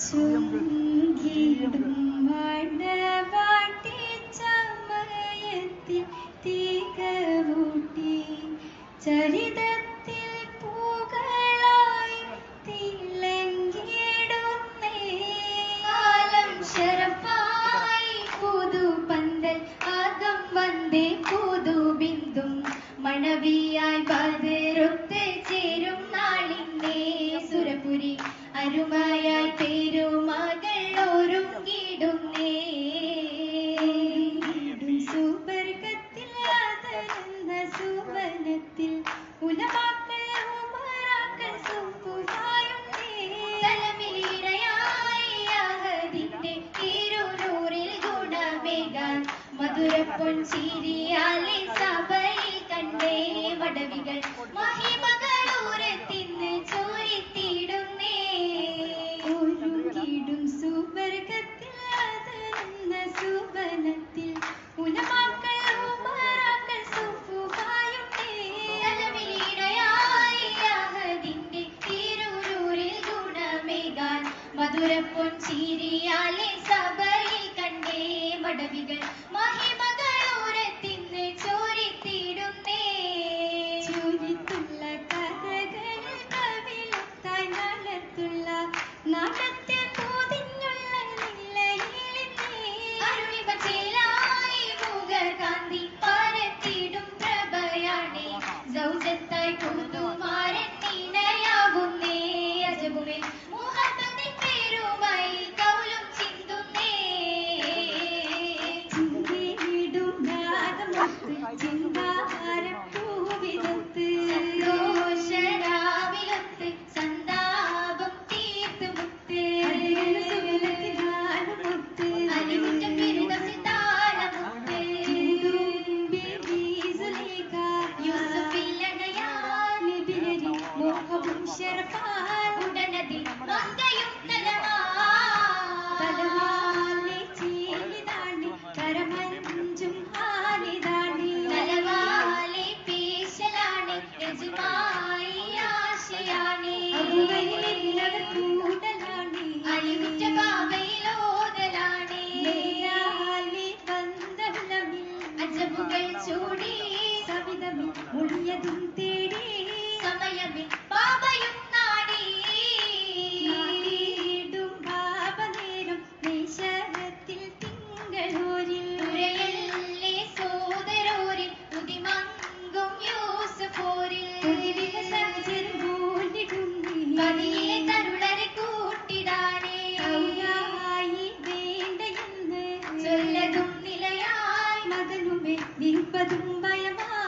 ചുങ്കിടും മണവാട്ടി ചമയത്തിൽ തികവൂട്ടി ചരിതത്തിൽ മധുരപ്പൊൻ ചിരിയാലെ സഭയിൽ കണ്ടേ വടവികൾ. മഹിമകളൂരത്തിന്ന് മധുരപ്പൊൻ ചിരിയാലെ സഭയിൽ കണ്ടേ മടവികൾ. മഹിമകളൂരത്തിന്ന് ചോരിത്തിടുന്നേ. ചോരിത്തുള്ള കഥകൾ കവിളുത്തായി നാളത്തുള്ള നാടത്തിൽ പോതിഞ്ഞുള്ള നിലയിലിന്നേ. അരുണിമ ചേലായി മുഖകാന്തി പരത്തിടും പ്രഭയാണേ. സൗജത്തായി കൂത്തുമാരൻ Cinta. മൊഴിയതും തേടി സമയമിൽ പാവയും നാടി. നാടിയിടും ഭാവനേരം നിശരത്തിൽ തിങ്കളൂരിൽ. ഉരയല്ലേ സോദരോരിൽ ഉദിമങ്കും യൂസഫോരിൽ. പതിയിലെ തരുളരെ കൂട്ടിടാനേ. ൗയായി വേണ്ടയെന്ന്. ചൊല്ലതും നിലയായി. മകനുമേ നിൽപ്പതും ഭയമായി